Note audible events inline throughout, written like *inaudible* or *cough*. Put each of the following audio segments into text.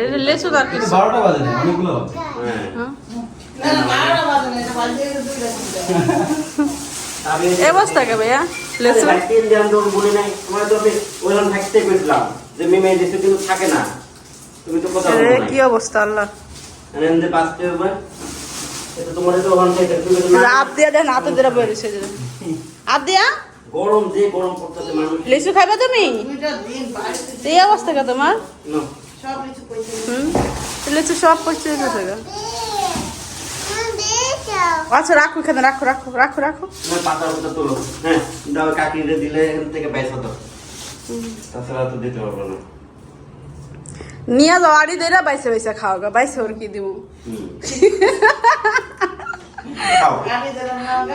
এটা লেচু তার কিছু বারোটা বাজে না অনেকগুলো বাজে। হ্যাঁ। এ কে ভাইয়া? তিন দিন বলি নাই। তোমার তো আমি ওইরকম থাকতে কইছিলাম যে মিমে দেশে কিন্তু থাকে না। তুমি তো কথা বলো কি অবস্থা আল্লাহ। না এমনি বাঁচতে হবে এটা তোমার তো ওখান থেকে তুমি না আপ দিয়া দেন হাতে দিয়ে বেরিয়েছে আপ দিয়া? গরম যে গরম পড়তেছে মানুষ। লেচু খাইবা তুমি? এই অবস্থা কে তোমার? না। লেচু সব পড়ছে গেছে গা। আচ্ছা রাখো এখানে রাখো রাখো রাখো রাখো। তোমার পাতা পাতা তোলো। হ্যাঁ কাকিরে দিলে এখান থেকে বাইশ হতো। তাছাড়া তো দিতে পারব না। নিয়ে যাও আড়ি দেরা বাইসে বাইসে খাও গা বাইসে ওর কি দিব?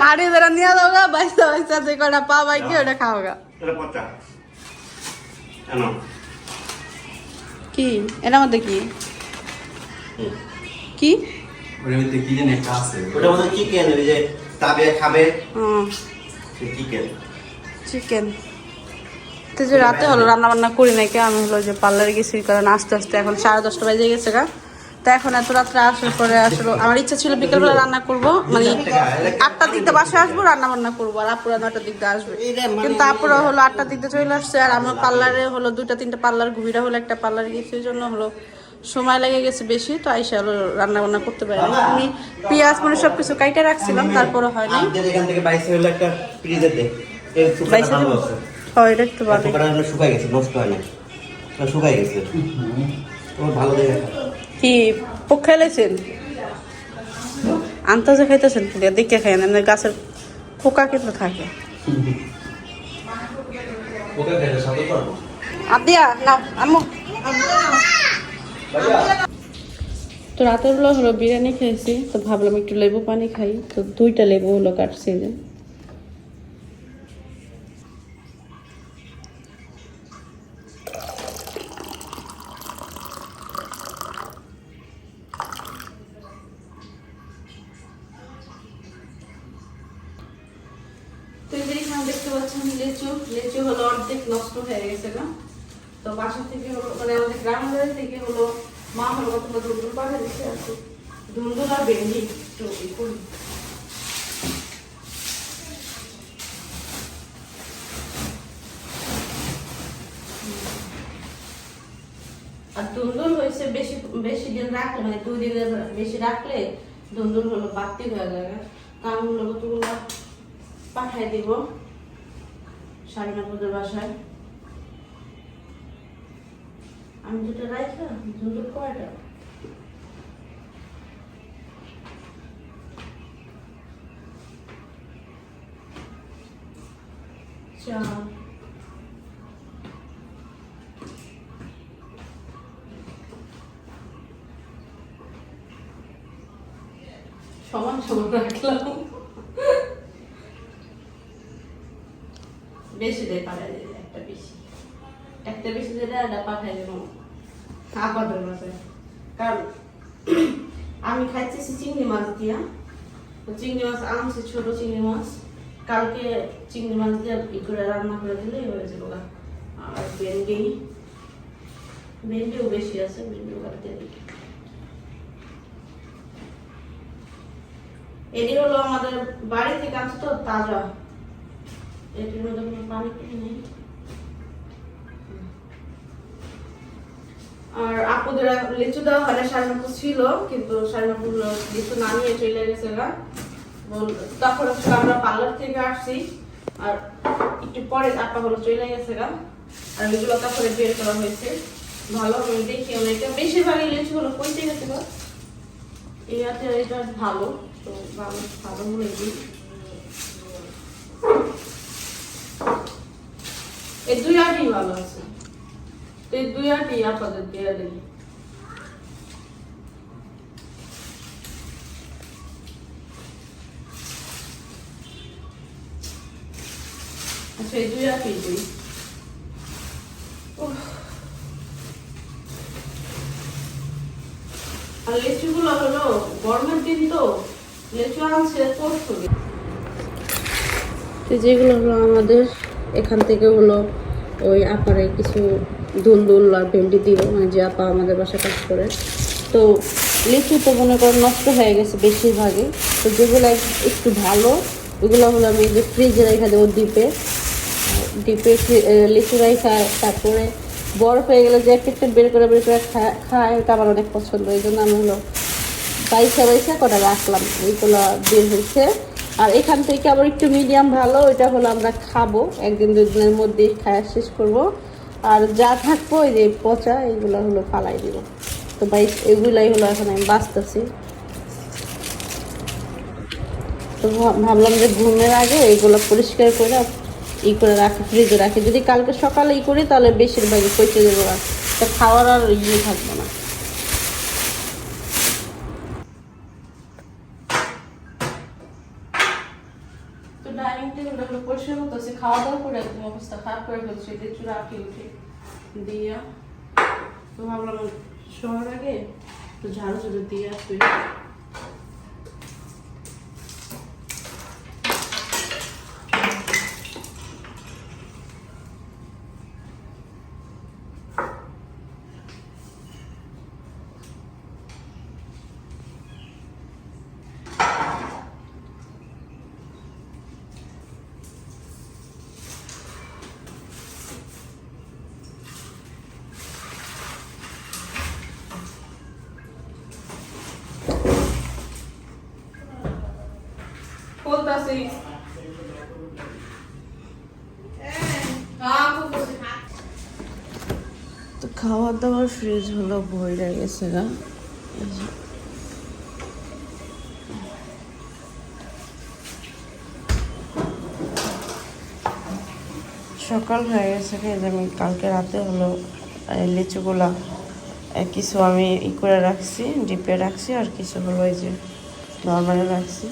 আড়ি দেরা নিয়ে যাও গা। বাইসে বাইসে যে কটা পা বাই কি ওটা খাও গা। পচা। কি? এর মধ্যে কি। কি? ওর মধ্যে কি জানি একটা আছে। ওটা মধ্যে চিকেন ওই যে তাবে খাবে। হুম। চিকেন চিকেন তো যে রাতে হলো রান্না বান্না করি নাকি আমি হলো যে পার্লারে গেছি কারণ আস্তে আস্তে এখন সাড়ে দশটা বাজে গেছে গা। তো এখন এত রাত্রে আসার পরে আসলে। আমার ইচ্ছা ছিল বিকেলবেলা রান্না করব মানে আটটার দিক দিয়ে বাসায় আসব রান্না বান্না করব আর আপুরা নটার দিক দিয়ে আসবে। কিন্তু আপুরা হলো আটটার দিক দিয়ে চলে আসছে আর আমার পার্লারে হলো দুইটা তিনটা পার্লার ঘুরিরা হলো একটা পার্লারে গেছে এই জন্য হলো সময় লেগে গেছে বেশি তো আইসা হলো রান্না বান্না করতে পারি। আমি পেঁয়াজ মানে সব কিছু কাইটে রাখছিলাম তারপরে হয়নি এখান থেকে হলো একটা ফ্রিজে দে হয় এটা একটু ভালো। শুকাই গেছে নষ্ট হয় না শুকাই গেছে। ভালো দেখে। কি পোক খেলেছেন? আন্তাজে খাইতেছেন কি দেখে খাই না গাছের পোকা কিন্তু থাকে। আদিয়া নাও আম্মু। তো রাতের বেলা হলো বিরিয়ানি খেয়েছি তো ভাবলাম একটু লেবু পানি খাই তো দুইটা লেবু হলো কাটছি লিচু লিচু হলো অর্ধেক নষ্ট হয়ে গেছে না তো বাসা থেকে মানে আমাদের গ্রামের থেকে হলো মা হলো কতগুলো ধুন্দুল পাঠিয়ে দিচ্ছে আর। ধুন্দুল আর ভেন্ডি একটু করি। আর ধুন্দুল হয়েছে বেশি বেশি দিন রাখলে মানে দুই দিনের বেশি রাখলে ধুন্দুল হলো বাড়তি হয়ে যাবে আমি হলো পাঠাই দিব শাড়িনাপুরের বাসায়। আমি দুটো রাইখা দুটো কয়টা? চার। সমান সমান রাখলাম। বেশি দেয় পাঠাই দিলে একটা বেশি। একটা বেশি দিলে একটা পাঠাই দেবো আপাতত বাসায় কারণ *clears throat* আমি খাইতেছি চিংড়ি মাছ দিয়া। চিংড়ি মাছ আনছি, ছোট চিংড়ি মাছ। কালকে চিংড়ি মাছ দিয়ে ই করে রান্না করে দিলেই হয়ে যাবে ওরা। আর ভেন্ডি। ভেন্ডিও বেশি আছে, ভেন্ডিও কাট দিয়ে দিই। এটি হলো আমাদের বাড়ি থেকে আছে তো তাজা। মধ্যে কোনো পানি টানি নেই আর আপুদের লিচু দেওয়া হয় না ছিল, কিন্তু সারনাপুর লিচু না নিয়ে চলে গেছে তখন আমরা পার্লার থেকে আসছি, আর একটু পরে আপা হলো চলে গেছে গা। আর এগুলো তারপরে বের করা হয়েছে। ভালো আমি দেখি অনেকটা বেশিরভাগই লিচু হলো পচে গেছে হাতে এটা ভালো, তো ভালো ভালো বলে দিই এই দুই আটই ভালো আছে এই দুই আটই আপনাদের দিয়ে দিই। আচ্ছা এই দুই হলো গরমের দিন তো, লিচু যেগুলো হলো আমাদের এখান থেকে হলো ওই আপারে কিছু দুল দুল আর ভেন্ডি দিব মানে যে আপা আমাদের বাসা কাজ করে। তো লিচু তো মনে করেন নষ্ট হয়ে গেছে বেশিরভাগই। তো যেগুলো একটু ভালো, ওগুলো হলো আমি যে ফ্রিজে রেখে দেবো ডিপে। ডিপে লিচু রেখা তারপরে বরফ হয়ে গেলে যে একটা বের করে বের করে খায় ওটা আমার অনেক পছন্দ। এই জন্য আমি হলো বাইসা বাইসা কটা রাখলাম। ওইগুলো বের হয়েছে। আর এখান থেকে আবার একটু মিডিয়াম ভালো, ওইটা হলো আমরা খাব। একদিন দুই দিনের মধ্যেই খাওয়া শেষ করব। আর যা থাকব ওই যে পচা এগুলো হলো ফালাই দিব। তো ভাই, এগুলাই হলো এখন আমি বাঁচতেছি। তো ভাব- ভাবলাম যে ঘুমের আগে এগুলো পরিষ্কার করে, ই করে রাখি ফ্রিজে রাখি। যদি কালকে সকালে ই করি, তাহলে বেশিরভাগই পচে দেবো আর। খাওয়ার আর ইয়ে থাকবে না তো ডাইনিং টেবিলটা হলো পরিষ্কার করতেছি খাওয়া দাওয়া করে একদম অবস্থা ফেলছি চূড়া উঠে দিয়া তো ভাবলাম শোয়ার আগে? তো ঝাড়ু ঝুড়ু দিয়ে আসবে তো খাওয়া দাওয়ার ফ্রিজ হলো, ভরে গেছে যে। সকাল হয়ে গেছে আমি কালকে রাতে হলো লিচুগুলা কিছু আমি ই করে রাখছি, ডিপে রাখছি, আর কিছু হলো এই যে নর্মালে রাখছি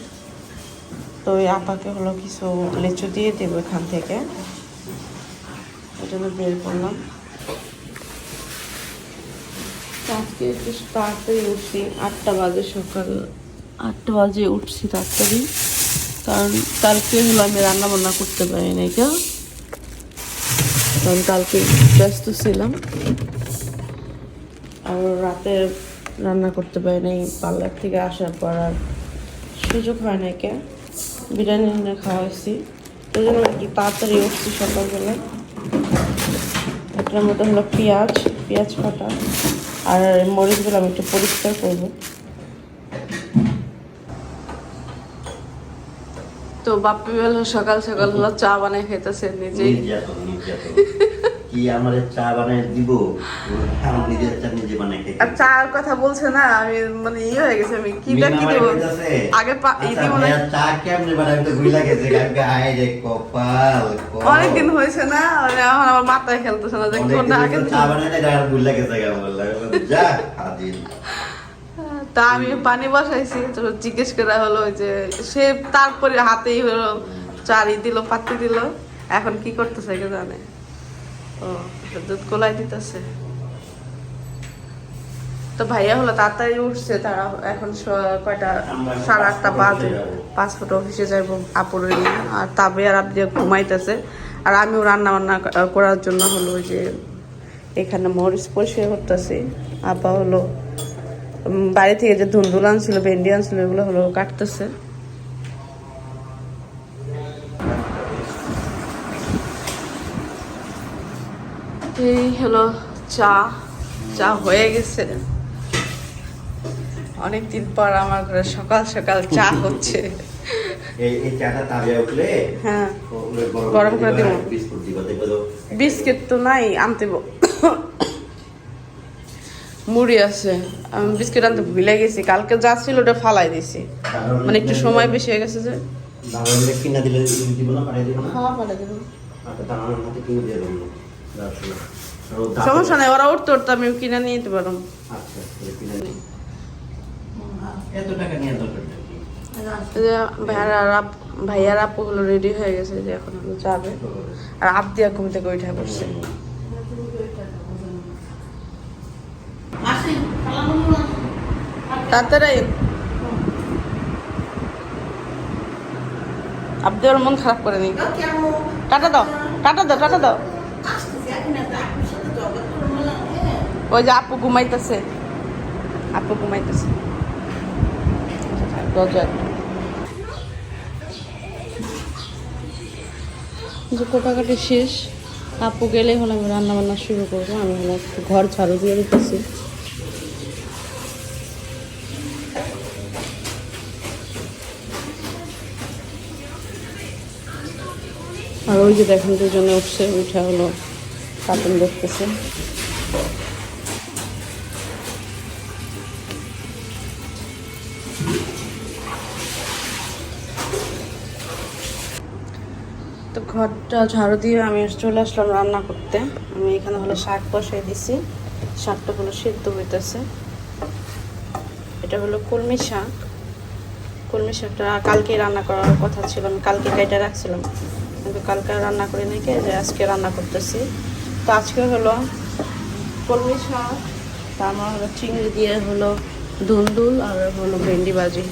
তো ওই আপাকে হলো কিছু লিচু দিয়ে দেবো এখান থেকে। ওই জন্য বের করলাম। আজকে একটু তাড়াতাড়ি উঠছি। আটটা বাজে সকাল। আটটা বাজে উঠছি তাড়াতাড়ি। কারণ কালকে হলো আমি রান্না বান্না করতে পারি নাই কেউ। কারণ কালকে ব্যস্ত ছিলাম। আর রাতে রান্না করতে পারি নাই। পার্লার থেকে আসার পর আর সুযোগ হয় না কে বিরিয়ানি এনে খাওয়া হয়েছি। ওই জন্য আর কি তাড়াতাড়ি উঠছি সকালবেলা। এটার মধ্যে হলো পেঁয়াজ পেঁয়াজ ফাটা আর মরিচগুলো আমি একটু পরিষ্কার করব। তো বাপ্পি বেলা সকাল সকাল হলো চা বানাই খেতেছে নিজেই। কি আমার চা বানায় দিব? আমার নিজের চা নিজে বানায় খেতে। আর চার কথা বলছে না আমি মানে হয়ে গেছে আমি কিটা কি দেবো? আগে আচ্ছা, চা কেমনে বানায় আমি তো রে কপাল কপাল। অনেকদিন হয়েছে না মানে এখন আমার মাথায় খেলতেছে না যে কোনটা আগে চা না যা হাজির তা আমি পানি বসাইছি তো জিজ্ঞেস করা হলো ওই যে সে তারপরে হাতেই হলো চারি দিল পাতি দিল এখন কি করতেছে কে জানে। ও দুধ কোলাই দিতেছে। তো ভাইয়া হলো তাড়াতাড়ি উঠছে তারা এখন কয়টা সাড়ে আটটা বাজে। ফুট অফিসে যাইব আপুরে আর তাবে আর আপনি ঘুমাইতেছে। আর আমিও রান্না বান্না করার জন্য হলো যে এখানে মরিচ পরিষ্কার করতেছি। আপা হলো বাড়ি থেকে যে ধুন্দুল আনছিল ভেন্ডি আনছিল এগুলো হলো কাটতেছে। এই হলো চা। চা হয়ে গেছে। অনেকদিন পর আমার ঘরে সকাল সকাল চা *laughs* হচ্ছে। হ্যাঁ। গরম করে দিবা। বিস্কুট তো। নাই আনতে মুড়ি আছে। আমি বিস্কিট আনতে ভুলে গেছি। কালকে যা ছিল ওটা ফালাই দিছি। মানে একটু সময় বেশি হয়ে গেছে যে কিনা দিলে দিব না দিব না? হ্যাঁ ফালাই দেবো। আচ্ছা সমস্যা নাই ওরা উঠতে উঠতে আমি কিনে নিয়ে যেতে পারব। আচ্ছা ভাইয়ার আর আপ- ভাইয়ার আপুগুলো রেডি হয়ে গেছে যে এখন যাবে। আর আপ দিয়া ঘুম থেকে উঠে পড়ছে তাড়াতাড়ি আব্দি ওর মন খারাপ করে নি। টাটা দাও টাটা দাও টাটা দাও। ওই যে আপু ঘুমাইতেছে। আপু ঘুমাইতেছে। দরজা যে কোটাকাটি শেষ, আপু গেলে হলো আমি রান্না বান্না শুরু করব। আমি হলো ঘর ঝাড়ু দিয়ে দিতেছি। আর ওই যে দেখেন দুজনে উঠছে, উঠে হলো কার্টুন দেখতেছে। ঘরটা ঝাড়ু দিয়ে আমি চলে আসলাম রান্না করতে। আমি এখানে হলো শাক বসাই দিছি। শাকটা হলো সিদ্ধ হইতেছে। এটা হলো কলমি শাক। কলমি শাকটা কালকে রান্না করার কথা ছিল। আমি কালকে কেটে রাখছিলাম। কিন্তু কালকে রান্না করে নাকি যে আজকে রান্না করতেছি। তো আজকে হলো কলমি শাক, তারপর হলো চিংড়ি দিয়ে হলো ধুন্দুল আর হলো ভেন্ডি ভাজি।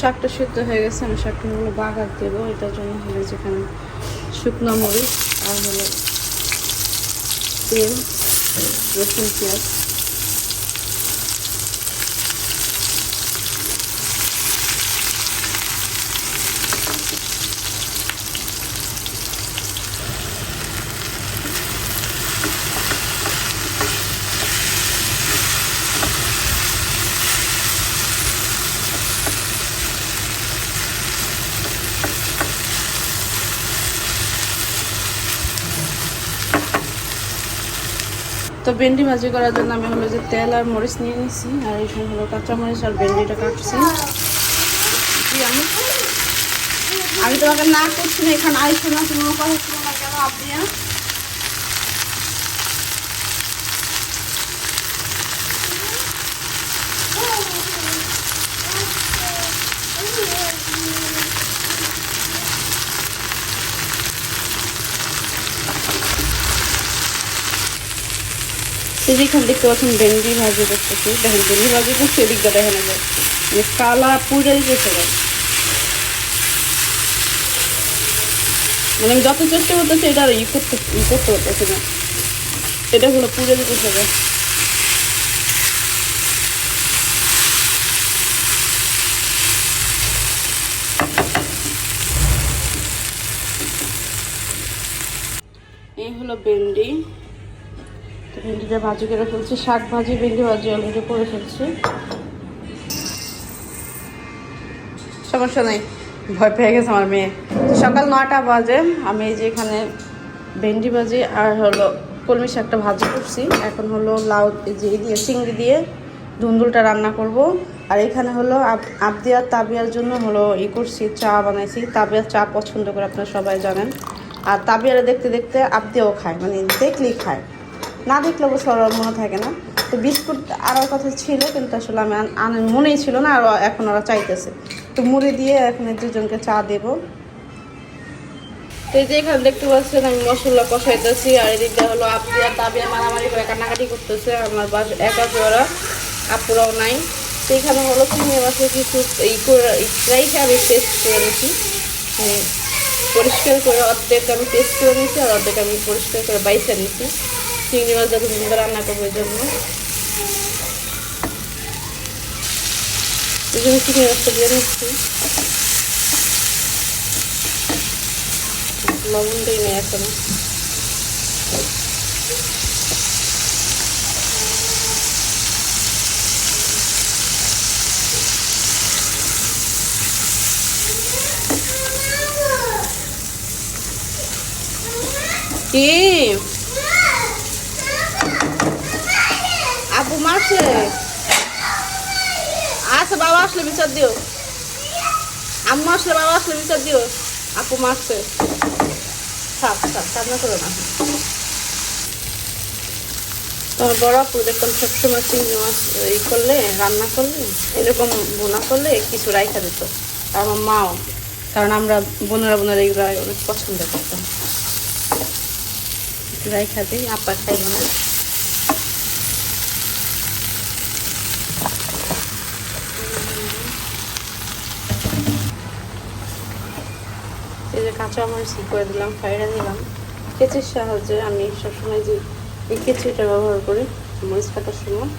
শাকটা সিদ্ধ হয়ে গেছে, আমি শাকটা হলো বাগার দেবো, এটার জন্য হলো যেখানে শুকনো মরিচ আর হলো তেল, রসুন, পেঁয়াজ। তো ভেন্ডি ভাজি করার জন্য আমি হলো যে তেল আর মরিচ নিয়ে নিছি, আর এখানে হলো কাঁচা মরিচ আর ভেন্ডিটা কাটছি। আমি আমি তোমাকে না করছি না, এখানে আইসো না তোমার কথা শুনো না, কেন আপনি এই দেখতে পাচ্ছেন ভেন্ডি ভাজি করতেছি, দেখেন ভেন্ডি ভাজি করছি, এদিকটা দেখেন এই যে মানে কালা পুরাই গেছে। গো। মানে আমি যত চেষ্টা করতেছি, এটা আর ই করতে ই করতে পারতেছি না। এটা হলো পুরে দিতে হবে এই হলো ভেন্ডি। ভেন্ডিটা ভাজি করে ফেলছি, শাক ভাজি, ভেন্ডি ভাজি অলরেডি করে ফেলছি। সমস্যা নেই, ভয় পেয়ে গেছে আমার মেয়ে। সকাল নয়টা বাজে, আমি যে এখানে ভেন্ডি ভাজি আর হলো কলমি শাকটা ভাজি করছি। এখন হলো লাউ যে দিয়ে চিংড়ি দিয়ে ধুন্দুলটা রান্না করব। আর এখানে হলো আব- আবদিয়ার তাবিয়ার জন্য হলো ই করছি, চা বানাইছি। তাবিয়ার চা পছন্দ করে আপনারা সবাই জানেন। আর তাবিয়ারে দেখতে দেখতে আবদিয়াও খায় মানে দেখলেই খায়। না দেখলে অবশ্য ওর মনে থাকে না। তো বিস্কুট আনার কথা ছিল, কিন্তু আসলে আমি আনার মনেই ছিল না, আর এখন ওরা চাইতেছে। তো মুড়ি দিয়ে এখন দুজনকে চা দেবো। এই যে এখানে দেখতে পাচ্ছেন, আমি মশলা কষাইতেছি, আর এদিকটা হলো আপনি আর তাবিয়া মারামারি করে কান্নাকাটি করতেছে। আমার বাস একা ওরা, আপুরাও নাই। তো এখানে হলো চিংড়ি মাছের কিছু এই করে রেখে আমি টেস্ট করে নিচ্ছি মানে পরিষ্কার করে অর্ধেক আমি টেস্ট করে নিচ্ছি আর অর্ধেক আমি পরিষ্কার করে বাইসে নিচ্ছি চিংড়ি মাছ যাতে সুন্দর রান্না করব এই জন্য। এই জন্য চিংড়ি মাছটা দিয়ে নিচ্ছি লবণ দিই না এখনও। কি? মারছে আচ্ছা বাবা আসলে বিচার দিও। আম্মু আসলে বাবা আসলে বিচার দিও। আপু মারছে। থাক থাক, কান্না করো না। তোমার বড় আপু দেখতাম সবসময় চিংড়ি মাছ ই করলে, রান্না করলে, এরকম বোনা করলে কিছু রাইখা দিত। আর আমার মাও, কারণ আমরা বোনেরা বোনেরা এগুলো অনেক পছন্দ করতাম। রাইখা দিই, আপা খাইব না। এই যে কাঁচা মরিচ ই করে দিলাম ফ্রাইডা দিলাম কেচির সাহায্যে আমি সবসময় যে এই কেচিটা ব্যবহার করি, মরিচ কাটার সময়।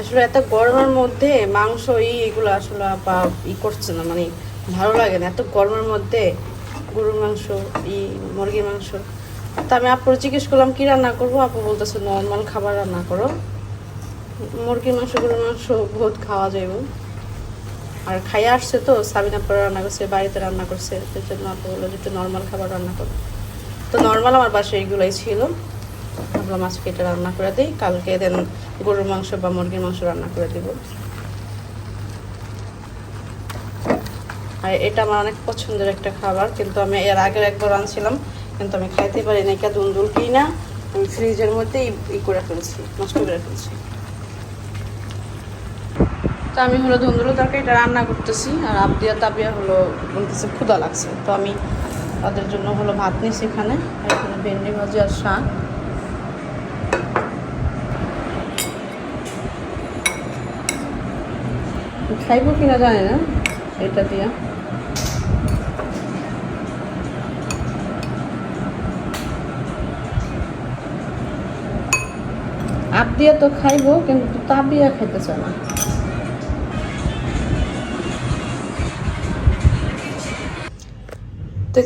আসলে এত গরমের মধ্যে মাংস, ই এগুলো আসলে বা ই করছে না মানে ভালো লাগে না। এত গরমের মধ্যে গরুর মাংস, ই মুরগির মাংস। তা আমি আপুর জিজ্ঞেস করলাম, কি রান্না করব? আপু বলতেছে, নর্মাল খাবার রান্না করো। মুরগির মাংস গরুর মাংস বহুত খাওয়া যাইব আর খাইয়ে আসছে তো, সাবিনা পরে রান্না করছে, বাড়িতে রান্না করছে সেই জন্য আপু বলল যে একটু নর্মাল খাবার রান্না করো। তো নর্মাল আমার বাসায় এগুলোই ছিল। আমরা আজকে এটা রান্না করে দিই, কালকে দেন গরুর মাংস বা মুরগির মাংস রান্না করে দিব। আর এটা আমার অনেক পছন্দের একটা খাবার, কিন্তু আমি এর আগের একবার রাঁধছিলাম কিন্তু আমি খাইতে পারি না কে দুন্দুল কিই না আমি ফ্রিজের মধ্যে ই করে ফেলছি, নষ্ট করে ফেলছি। তো আমি হলো ধুন্দুলো তরকারিটা রান্না করতেছি, আর আবদিয়া তাবিয়া হলো বলতেছে ক্ষুদা লাগছে। তো আমি তাদের জন্য হলো ভাত নিছি এখানে ভেন্ডি ভাজি আর শাক। খাইবো কিনা জানি না, এটা দিয়া। আপ দিয়া তো খাইবো, কিন্তু তাবিয়া খেতে চায় না।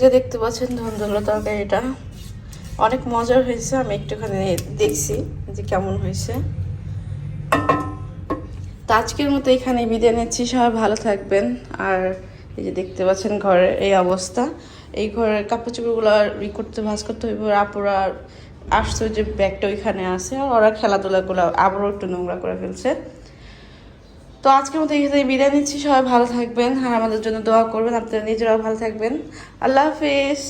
যে দেখতে পাচ্ছেন ধন্দুলো তরকারিটা অনেক মজার হয়েছে, আমি একটুখানি দেখছি যে কেমন হয়েছে। তো আজকের মতো এখানে বিদায় নিচ্ছি, সবাই ভালো থাকবেন। আর এই যে দেখতে পাচ্ছেন ঘরের এই অবস্থা, এই ঘরের কাপড় চোপড়গুলো ই করতে, ভাজ করতে হইব। আপুরা আসছে যে ব্যাগটা ওইখানে আছে, আর ওরা খেলাধুলাগুলো আবারও একটু নোংরা করে ফেলছে। তো আজকের মতো এখানে বিদায় নিচ্ছি। সবাই ভালো থাকবেন হ্যাঁ আমাদের জন্য দোয়া করবেন। আপনারা নিজেরাও ভালো থাকবেন। আল্লাহ হাফিজ।